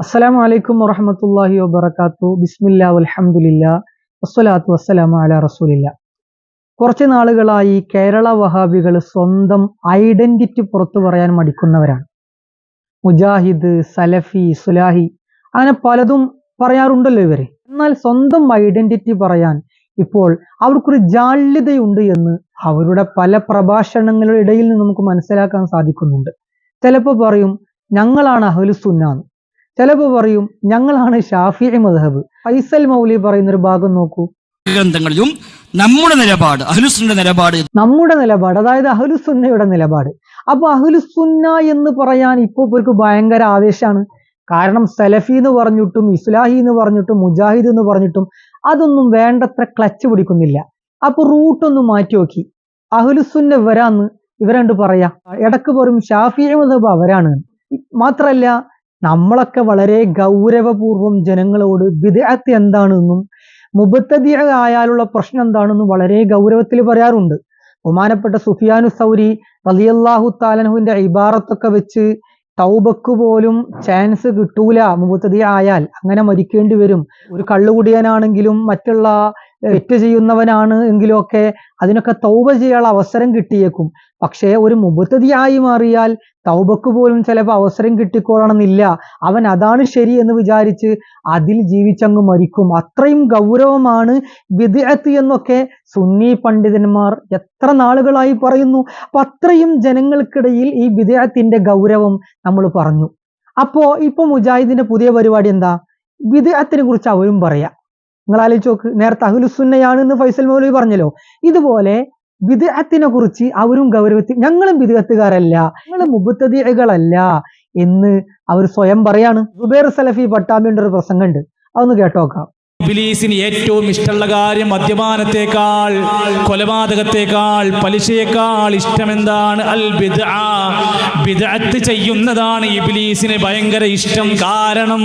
അസ്സലാമു വലൈക്കും വറഹമത്തല്ലാഹി വബർക്കാത്തു ബിസ്മില്ലാ അലഹമുല്ല വസ്സലാത്തു വസ്സലാമു അല റസൂലില്ല കുറച്ച് നാളുകളായി കേരള വഹാബികൾ സ്വന്തം ഐഡന്റിറ്റി പുറത്തു പറയാൻ മടിക്കുന്നവരാണ്. മുജാഹിദ് സലഫി സുലാഹി അങ്ങനെ പലതും പറയാറുണ്ടല്ലോ ഇവരെ. എന്നാൽ സ്വന്തം ഐഡന്റിറ്റി പറയാൻ ഇപ്പോൾ അവർക്കൊരു ജാള്യതയുണ്ട് എന്ന് അവരുടെ പല പ്രഭാഷണങ്ങളുടെ ഇടയിൽ നിന്ന് നമുക്ക് മനസ്സിലാക്കാൻ സാധിക്കുന്നുണ്ട്. ചിലപ്പോൾ പറയും ഞങ്ങളാണ് അഹ്ലുസുന്നാന്ന് ചിലപ്പോൾ പറയും ഞങ്ങളാണ് ഷാഫി മദ്ഹബ്. ഫൈസൽ മൗലി പറയുന്ന ഒരു ഭാഗം നോക്കൂ. ഗ്രന്ഥങ്ങളിലും നമ്മുടെ നിലപാട് അഹ്ലുസുന്ന നിലപാട്. നമ്മുടെ നിലപാട് അതായത് അഹ്ലുസുന്നയുടെ നിലപാട്. അപ്പൊ അഹ്ലുസുന്ന എന്ന് പറയാൻ ഇപ്പൊ ഇവർക്ക് ഭയങ്കര ആവേശമാണ്. കാരണം സലഫി എന്ന് പറഞ്ഞിട്ടും ഇസ്ലാഹി എന്ന് പറഞ്ഞിട്ടും മുജാഹിദ് എന്ന് പറഞ്ഞിട്ടും അതൊന്നും വേണ്ടത്ര ക്ലച്ച് പിടിക്കുന്നില്ല. അപ്പൊ റൂട്ട് ഒന്ന് മാറ്റി നോക്കി. അഹ്ലുസുന്ന ഇവരാന്ന് ഇവരണ്ട് പറയാ. ഇടയ്ക്ക് പറയും ഷാഫി മദ്ഹബ് അവരാണ്. മാത്രല്ല നമ്മളൊക്കെ വളരെ ഗൗരവപൂർവം ജനങ്ങളോട് വിദേഹത്ത് എന്താണെന്നും മുബത്തതി ആയാലുള്ള പ്രശ്നം എന്താണെന്നും വളരെ ഗൗരവത്തിൽ പറയാറുണ്ട്. ബഹുമാനപ്പെട്ട സുഫിയാനു സൗരി റലിയല്ലാഹു താലനുവിന്റെ ഇബാറത്തൊക്കെ വെച്ച് തൗബക്ക് പോലും ചാൻസ് കിട്ടൂല മുബത്തതി ആയാൽ. അങ്ങനെ മരിക്കേണ്ടി വരും. ഒരു കള്ളുകുടിയനാണെങ്കിലും മറ്റുള്ള തെറ്റ് ചെയ്യുന്നവനാണ് എങ്കിലും ഒക്കെ അതിനൊക്കെ തൗബ ചെയ്യാനുള്ള അവസരം കിട്ടിയേക്കും. പക്ഷേ ഒരു മുബത്തതിയായി മാറിയാൽ തൗബക്ക് പോലും ചിലപ്പോൾ അവസരം കിട്ടിക്കോളണമെന്നില്ല. അവൻ അതാണ് ശരി എന്ന് വിചാരിച്ച് അതിൽ ജീവിച്ചങ്ങ് മരിക്കും. അത്രയും ഗൗരവമാണ് വിദേഹത്ത് എന്നൊക്കെ സുന്നി പണ്ഡിതന്മാർ എത്ര നാളുകളായി പറയുന്നു. അപ്പൊ അത്രയും ജനങ്ങൾക്കിടയിൽ ഈ വിദേഹത്തിന്റെ ഗൗരവം നമ്മൾ പറഞ്ഞു. അപ്പോ ഇപ്പൊ മുജാഹിദിന്റെ പുതിയ പരിപാടി എന്താ? വിദേഹത്തിനെ കുറിച്ച് അവരും പറയാം. നിങ്ങൾ ആലോചിച്ച് നോക്ക്. നേരത്തെ അഹുലുസുന്നയാണ് എന്ന് ഫൈസൽ മൗലവി പറഞ്ഞല്ലോ. ഇതുപോലെ വിദഗ്ധത്തിനെ കുറിച്ച് അവരും ഗൗരവത്തിൽ ഞങ്ങളും വിദഗ്ധത്തുകാരല്ല ഞങ്ങൾ മുബത്തതികളല്ല എന്ന് അവർ സ്വയം പറയാണ്. സുബേർ സലഫി പട്ടാമ്പിന്റെ ഒരു പ്രസംഗമുണ്ട്. അതൊന്ന് കേട്ടോക്കാം. ഇബിലീസിന് ഏറ്റവും ഇഷ്ടമുള്ള കാര്യം മദ്യപാനത്തെക്കാൾ കൊലപാതകത്തെക്കാൾ പലിശയേക്കാൾ ഇഷ്ടമെന്താണ്? അൽ ബിദ്അത്ത് ചെയ്യുന്നതാണ് ഇബിലീസിന് ഭയങ്കര ഇഷ്ടം. കാരണം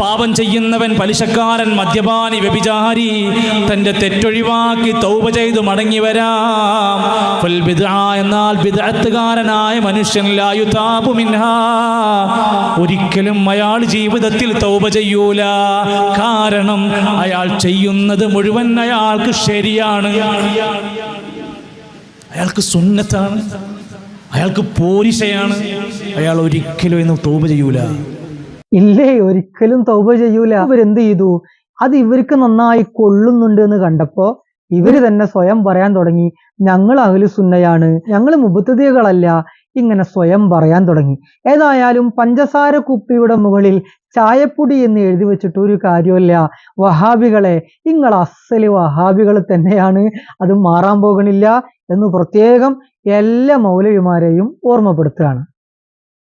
പാപം ചെയ്യുന്നവൻ പലിശക്കാരൻ മദ്യപാനി വ്യഭിചാരി തന്റെ തെറ്റൊഴിവാക്കി തൗബ ചെയ്തു മടങ്ങി വരാം. എന്നാൽ ബിദഅത്തുകാരനായ മനുഷ്യൻ ഒരിക്കലും അയാൾ ജീവിതത്തിൽ തൗപ ചെയ്യൂല. കാരണം അയാൾ ചെയ്യുന്നത് മുഴുവൻ അയാൾക്ക് ശരിയാണ്. അയാൾക്ക് സുന്നത്താണ്. അയാൾക്ക് പോരിശയാണ് അയാൾ ഒരിക്കലും ഇന്ന് തൗപ ചെയ്യൂല. ഇല്ലേ ഒരിക്കലും തൗപ ചെയ്യൂല. അവരെന്ത് ചെയ്തു? അത് ഇവർക്ക് നന്നായി കൊള്ളുന്നുണ്ട് എന്ന് കണ്ടപ്പോ ഇവർ തന്നെ സ്വയം പറയാൻ തുടങ്ങി. ഞങ്ങൾ അഹ്ലുസുന്നയാണ് ഞങ്ങൾ മുബത്തതികളല്ല ഇങ്ങനെ സ്വയം പറയാൻ തുടങ്ങി. ഏതായാലും പഞ്ചസാര കുപ്പിയുടെ മുകളിൽ ചായപ്പൊടി എന്ന് എഴുതി വെച്ചിട്ട് ഒരു കാര്യമല്ല വഹാബികളെ നിങ്ങൾ അസൽ വഹാബികൾ തന്നെയാണ്. അത് മാറാൻ പോകണില്ല എന്ന് പ്രത്യേകം എല്ലാ മൗലവിമാരെയും ഓർമ്മപ്പെടുത്തുകയാണ്.